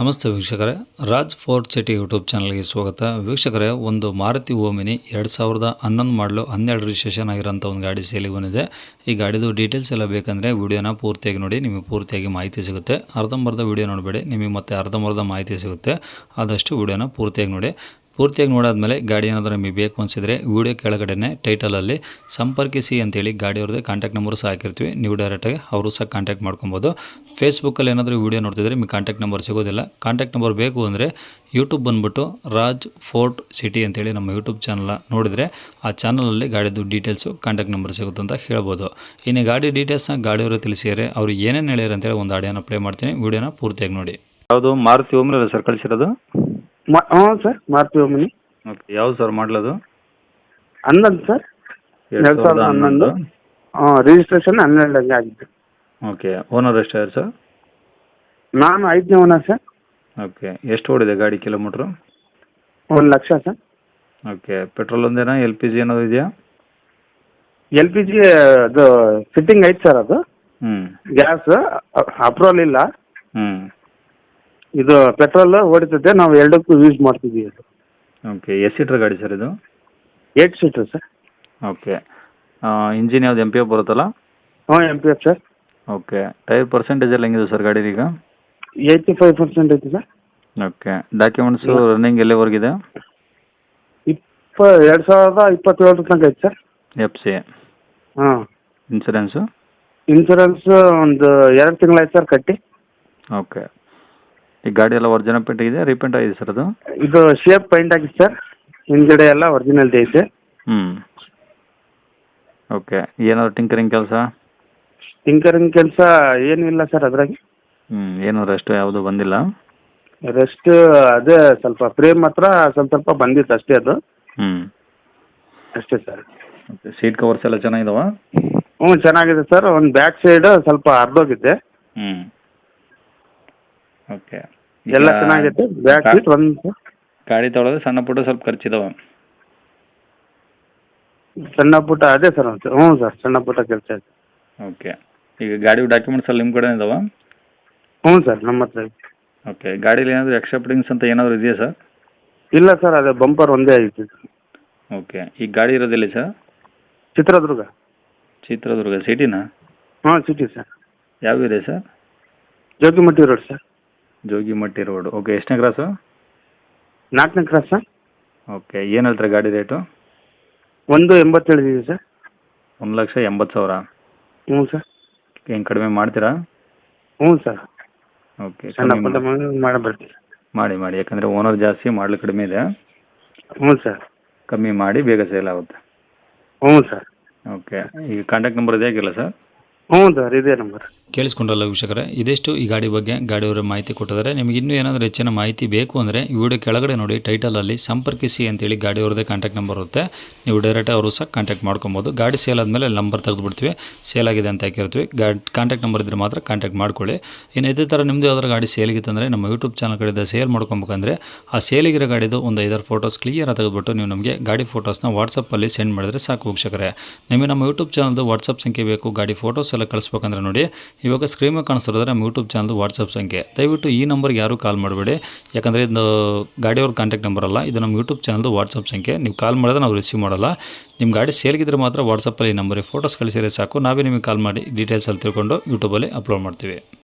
ನಮಸ್ತೆ ವೀಕ್ಷಕರೇ, Raj fort city YouTube ಚಾನಲ್ಗೆ ಸ್ವಾಗತ. ವೀಕ್ಷಕರೇ, ಒಂದು ಮಾರುತಿ ಓಮಿನಿ ಎರಡು ಸಾವಿರದ ಹನ್ನೊಂದು ಮಾಡಲು ಹನ್ನೆರಡು ರಿಜಿಸ್ಟ್ರೇಷನ್ ಆಗಿರೋಂಥ ಒಂದು ಗಾಡಿ ಸೇಲಿಗೆ ಬಂದಿದೆ. ಈ ಗಾಡಿದು ಡೀಟೇಲ್ಸ್ ಎಲ್ಲ ಬೇಕಂದರೆ ವಿಡಿಯೋನ ಪೂರ್ತಿಯಾಗಿ ನೋಡಿ, ನಿಮಗೆ ಪೂರ್ತಿಯಾಗಿ ಮಾಹಿತಿ ಸಿಗುತ್ತೆ. ಅರ್ಧಂಬರ್ಧ ವಿಡಿಯೋ ನೋಡಬೇಡಿ, ನಿಮಗೆ ಮತ್ತೆ ಅರ್ಧಂಬರ್ಧ ಮಾಹಿತಿ ಸಿಗುತ್ತೆ. ಆದಷ್ಟು ವಿಡಿಯೋನ ಪೂರ್ತಿಯಾಗಿ ನೋಡಿ. ಪೂರ್ತಿಯಾಗಿ ನೋಡಾದಮೇಲೆ ಗಾಡಿ ಏನಾದರೂ ನಿಮಗೆ ಬೇಕು ಅನಿಸಿದರೆ ವಿಡಿಯೋ ಕೆಳಗಡೆನೆ ಟೈಟಲಲ್ಲಿ ಸಂಪರ್ಕಿಸಿ ಅಂತೇಳಿ ಗಾಡಿಯವ್ರದ್ದೇ ಕಾಂಟ್ಯಾಕ್ಟ್ ನಂಬರ್ ಸಹ ಹಾಕಿರ್ತೀವಿ. ನೀವು ಡೈರೆಕ್ಟಾಗಿ ಅವರು ಸಹ ಕಾಂಟ್ಯಾಕ್ಟ್ ಮಾಡ್ಕೊಬೋದು. ಫೇಸ್ಬುಕ್ಕಲ್ಲಿ ಏನಾದರೂ ವೀಡಿಯೋ ನೋಡ್ತಿದ್ರೆ ನಿಮ್ಗೆ ಕಾಂಟ್ಯಾಕ್ಟ್ ನಂಬರ್ ಸಿಗೋದಿಲ್ಲ. ಕಾಂಟ್ಯಾಕ್ಟ್ ನಂಬರ್ ಬೇಕು ಅಂದರೆ ಯೂಟ್ಯೂಬ್ ಬಂದುಬಿಟ್ಟು ರಾಜ್ ಫೋರ್ಟ್ ಸಿಟಿ ಅಂತೇಳಿ ನಮ್ಮ ಯೂಟ್ಯೂಬ್ ಚಾನಲ್ ನೋಡಿದರೆ ಆ ಚಾನಲಲ್ಲಿ ಗಾಡಿದು ಡೀಟೇಲ್ಸು ಕಾಂಟ್ಯಾಕ್ಟ್ ನಂಬರ್ ಸಿಗುತ್ತೆ ಅಂತ ಹೇಳ್ಬೋದು. ಇನ್ನು ಗಾಡಿ ಡೀಟೇಲ್ಸ್ನ ಗಾಡಿಯವರು ತಿಳಿಸಿದರೆ ಅವರು ಏನೇನು ಹೇಳ್ಯಾರ ಅಂತೇಳಿ ಒಂದು ಆಡಿಯೋನ ಪ್ಲೇ ಮಾಡ್ತೀನಿ. ವೀಡಿಯೋನ ಪೂರ್ತಿಯಾಗಿ ನೋಡಿ. ಯಾವುದು ಮಾರುತಿ ಓಮ್ರಲ್ಲ ಸರ್ ಕಳಿಸಿರೋದು? ಹ್ಞೂ ಸರ್ ಮಾರುತಿ ಓಮಿನಿ ಓಕೆ ಯಾವ್ದು ಸರ್ ಮಾಡಲದು? ಹನ್ನೊಂದು ಸರ್ ಎರಡು ಸಾವಿರದ ಹನ್ನೊಂದು. ಹಾಂ ರಿಜಿಸ್ಟ್ರೇಷನ್ ಹನ್ನೆರಡಂಗೆ ಆಗಿತ್ತು ಓಕೆ ಓನರ್ ಎಷ್ಟಾಗಿದೆ ಸರ್? ನಾನು ಐದನೇ ಓನರ್ ಸರ್. ಓಕೆ ಎಷ್ಟು ಓಡಿದೆ ಗಾಡಿ ಕಿಲೋಮೀಟ್ರು? ಒಂದು ಲಕ್ಷ ಸರ್. ಓಕೆ ಪೆಟ್ರೋಲ್ ಒಂದೇನಾ ಎಲ್ ಪಿ ಜಿ ಏನಾದ್ರು ಇದೆಯಾ? ಎಲ್ ಪಿ ಜಿ ಅದು ಫಿಟ್ಟಿಂಗ್ ಐತೆ ಸರ್ ಅದು. ಹ್ಞೂ ಗ್ಯಾಸ್ ಅಪ್ರೂವಲ್ ಇಲ್ಲ. ಹ್ಞೂ ಇದು ಪೆಟ್ರೋಲ್ ಓಡಿತದೆ ನಾವು ಎರಡಕ್ಕೂ ಯೂಸ್ ಮಾಡ್ತಿದ್ದೀವಿ ಅದು. ಓಕೆ ಎಸ್ ಸೀಟ್ರ್ ಗಾಡಿ ಸರ್ ಇದು? Eight seater sir okay engine ಯಾವ್ದು ಎಂ ಪಿ ಎಫ್ ಬರುತ್ತಲ್ಲ? ಹಾಂ M P F sir okay tyre percentage ಎಲ್ಲ ಹೆಂಗಿದೆ ಸರ್ ಗಾಡಿ ಈಗ? ಏಯ್ಟಿ ಫೈವ್ ಪರ್ಸೆಂಟ್ ಐತೆ ಸರ್ ಓಕೆ ಡಾಕ್ಯುಮೆಂಟ್ಸ್ ರನ್ನಿಂಗ್ ಎಲ್ಲಿವರೆಗಿದೆ ಇಪ್ಪ ಎರಡು ಸಾವಿರದ ಇಪ್ಪತ್ತೇಳರ ತನಕ ಐತೆ ಸರ್ ಎಫ್ ಸಿ ಹಾಂ. ಇನ್ಸೂರೆನ್ಸು ಇನ್ಸೂರೆನ್ಸ್ ಒಂದು ಎರಡು ತಿಂಗಳಾಯ್ತು ಸರ್ ಕಟ್ಟಿ. ಓಕೆ ಈ ಗಾಡಿ ಎಲ್ಲ ಒರಿಜಿನಲ್ ಪೇಂಟ್ ಇದೆ ರೀಪೇಂಟ್ ಆಗಿದೆ ಸರ್ ಅದು? ಇದು ಶೇಪ್ ಪೈಂಟ್ ಆಗಿದೆ ಸರ್ ಹಿಂದ್ಗಡೆ ಎಲ್ಲ ಒರಿಜಿನಲ್ದೇ ಐತೆ ಹ್ಞೂ ಓಕೆ ಏನಾದ್ರು ಟಿಂಕರಿಂಗ್ ಕೆಲಸ? ಟಿಂಕರಿಂಗ್ ಕೆಲಸ ಏನೂ ಇಲ್ಲ ಸರ್ ಅದ್ರಾಗೆ. ಹ್ಞೂ ಏನು ರೆಸ್ಟ್ ಯಾವುದು ಬಂದಿಲ್ಲ? ರೆಸ್ಟ್ ಅದೇ ಸ್ವಲ್ಪ ಫ್ರೇಮ್ ಮಾತ್ರ ಸ್ವಲ್ಪ ಸ್ವಲ್ಪ ಬಂದಿತ್ತು ಅಷ್ಟೇ ಅದು. ಹ್ಞೂ ಅಷ್ಟೇ ಸರ್ ಸೀಟ್ ಕವರ್ಸ್ ಎಲ್ಲ ಚೆನ್ನಾಗಿದಾವ? ಹ್ಞೂ ಚೆನ್ನಾಗಿದೆ ಸರ್ ಒಂದು ಬ್ಯಾಕ್ ಸೈಡ್ ಸ್ವಲ್ಪ ಹರಿದೋಗಿದೆ. ಹ್ಞೂ ಓಕೆ. ಎಲ್ಲ ಚೆನ್ನಾಗಿದೆ ಬ್ಯಾಕ್ ಸೀಟ್ ಒಂದು ಗಾಡಿ ತೊಗೊಳೋದು ಸಣ್ಣ ಪುಟ್ಟ ಸ್ವಲ್ಪ ಖರ್ಚಿದಾವೆ. ಸಣ್ಣ ಪುಟ್ಟ ಅದೇ ಸರ್ ಒಂದು ಹ್ಞೂ ಸರ್ ಸಣ್ಣ ಪುಟ್ಟ ಕೆಲಸ ಓಕೆ. ಈಗ ಗಾಡಿ ಡಾಕ್ಯುಮೆಂಟ್ಸ್ ಎಲ್ಲ ನಿಮ್ಮ ಕಡೆ ಇದಾವ? ಹ್ಞೂ ಸರ್ ನಮ್ಮ ಹತ್ರ. ಓಕೆ. ಗಾಡೀಲಿ ಏನಾದರೂ ಎಕ್ಸ್ಟ್ರಾ ಫಿಟ್ಟಿಂಗ್ಸ್ ಅಂತ ಏನಾದರೂ ಇದೆಯಾ ಸರ್? ಇಲ್ಲ ಸರ್ ಅದೇ ಬಂಪರ್ ಒಂದೇ ಐತಿ. ಓಕೆ. ಈ ಗಾಡಿ ಇರೋದಿಲ್ಲ ಸರ್? ಚಿತ್ರದುರ್ಗ. ಚಿತ್ರದುರ್ಗ ಸಿಟಿನಾ? ಹಾಂ ಸಿಟಿ ಸರ್. ಯಾವ ಇದೆ sir? Jogimatti road sir. Jogimatti road. Okay ಎಷ್ಟನೇ ಕ್ರಾಸು ನಾಲ್ಕನೇ ಕ್ರಾಸ್ ಸರ್. ಓಕೆ ಏನು ಹೇಳ್ತಾರೆ ಗಾಡಿ ರೇಟು ಒಂದು ಎಂಬತ್ತೇಳು ಇದೆ ಸರ್. ಒಂದು ಲಕ್ಷ ಎಂಬತ್ತು ಸಾವಿರ. ಹ್ಞೂ ಸರ್. ಏನು ಕಡಿಮೆ ಮಾಡ್ತೀರಾ? ಹ್ಞೂ ಸರ್. ಓಕೆ ಸಣ್ಣ ಪುಟ್ಟ ಮಾಡಬರ್ತೀವಿ ಮಾಡಿ ಮಾಡಿ ಯಾಕಂದರೆ ಓನರ್ ಜಾಸ್ತಿ ಮಾಡಲು ಕಡಿಮೆ ಇದೆ. ಹ್ಞೂ ಸರ್. ಕಮ್ಮಿ ಮಾಡಿ ಬೇಗ ಸೇಲ್ ಆಗುತ್ತೆ. ಹ್ಞೂ ಸರ್. ಓಕೆ ಈಗ ಕಾಂಟ್ಯಾಕ್ಟ್ ನಂಬರ್ ಇದೆ ಆಗಿಲ್ಲ ಸರ್? ಕೇಳಿಸ್ಕೊಂಡ್ರಲ್ಲ ವೀಕ್ಷಕರೇ, ಇದಿಷ್ಟು ಈ ಗಾಡಿ ಬಗ್ಗೆ ಗಾಡಿಯವರ ಮಾಹಿತಿ ಕೊಟ್ಟಿದ್ದಾರೆ. ನಿಮಗೆ ಇನ್ನೂ ಏನಾದರೂ ಹೆಚ್ಚಿನ ಮಾಹಿತಿ ಬೇಕು ಅಂದರೆ ಈ ವಿಡಿಯೋ ಕೆಳಗಡೆ ನೋಡಿ ಟೈಟಲಲ್ಲಿ ಸಂಪರ್ಕಿಸಿ ಅಂತೇಳಿ ಗಾಡಿಯವ್ರದ್ದೇ ಕಾಂಟ್ಯಾಕ್ಟ್ ನಂಬರ್ ಇರುತ್ತೆ. ನೀವು ಡೈರೆಕ್ಟ್ ಅವರು ಸಹ ಕಾಂಟ್ಯಾಕ್ಟ್ ಮಾಡ್ಕೊಬೋದು. ಗಾಡಿ ಸೇಲ್ ಆದಮೇಲೆ ನಂಬರ್ ತೆಗೆದುಬಿಡ್ತೀವಿ. ಸೇಲ್ ಆಗಿದೆ ಅಂತ ಹಾಕಿರ್ತೀವಿ. ಗಾಡಿ ಕಾಂಟ್ಯಾಕ್ಟ್ ನಂಬರ್ ಇದ್ದರೆ ಮಾತ್ರ ಕಾಂಟ್ಯಾಕ್ಟ್ ಮಾಡ್ಕೊಳ್ಳಿ. ಇನ್ನು ಇದೇ ಥರ ನಿಮ್ಮದು ಯಾವ್ದಾರು ಗಾಡಿ ಸೇಲಿಗಿತ್ತಂದರೆ ನಮ್ಮ ಯೂಟ್ಯೂಬ್ ಚಾನಲ್ ಕಡೆಯಿಂದ ಸೇಲ್ ಮಾಡ್ಕೊಬೇಕಂದ್ರೆ ಆ ಸೇಲಿಗಿರೋ ಗಾಡಿದು ಒಂದು ಐದಾರು ಫೋಟೋಸ್ ಕ್ಲಿಯರ್ ತೆಗೆದುಬಿಟ್ಟು ನೀವು ನಮಗೆ ಗಾಡಿ ಫೋಟೋಸ್ನ ವಾಟ್ಸಪ್ಪಲ್ಲಿ ಸೆಂಡ್ ಮಾಡಿದ್ರೆ ಸಾಕು ವೀಕ್ಷಕರೇ. ನಿಮಗೆ ನಮ್ಮ ಯೂಟ್ಯೂಬ್ ಚಾನಲ್ದು ವಾಟ್ಸಪ್ ಸಂಖ್ಯೆ ಬೇಕು, ಗಾಡಿ ಫೋಟೋಸ್ ಎಲ್ಲ ಕಳಿಸ್ಬೇಕಂದ್ರೆ ನೋಡಿ. ಇವಾಗ ಸ್ಕ್ರೀನ್ ಮೇಲೆ ಕಾಣಿಸ್ತಿರೋದ್ರೆ ನಮ್ಮ ಯೂಟ್ಯೂಬ್ ಚಾನಲ್ ವಾಟ್ಸಪ್ ಸಂಖ್ಯೆ. ದಯವಿಟ್ಟು ಈ ನಂಬರ್ಗೆ ಯಾರು ಕಾಲ್ ಮಾಡಬೇಡಿ. ಯಾಕಂದರೆ ಇದು ಗಾಡಿಯವ್ರ ಕಾಂಟ್ಯಾಕ್ಟ್ ನಂಬರ್ ಅಲ್ಲ, ಇದು ನಮ್ಮ ಯೂಟ್ಯೂಬ್ ಚಾನಲ್ದು ವಾಟ್ಸಪ್ ಸಂಖ್ಯೆ. ನೀವು ಕಾಲ್ ಮಾಡಿದ್ರೆ ನಾವು ರಿಸೀವ್ ಮಾಡಲ್ಲ. ನಿಮ್ಮ ಗಾಡಿ ಸೇಲ್ಗಿದ್ರೆ ಮಾತ್ರ ವಾಟ್ಸಪ್ಪಲ್ಲಿ ಈ ನಂಬರಿಗೆ ಫೋಟೋಸ್ ಕಳಿಸಿದ್ರೆ ಸಾಕು. ನಾವೇ ನಿಮಗೆ ಕಾಲ್ ಮಾಡಿ ಡೀಟೇಲ್ಸಲ್ಲಿ ತಿಳ್ಕೊಂಡು ಯೂಟ್ಯೂಬಲ್ಲಿ ಅಪ್ಲೋಡ್ ಮಾಡ್ತೀವಿ.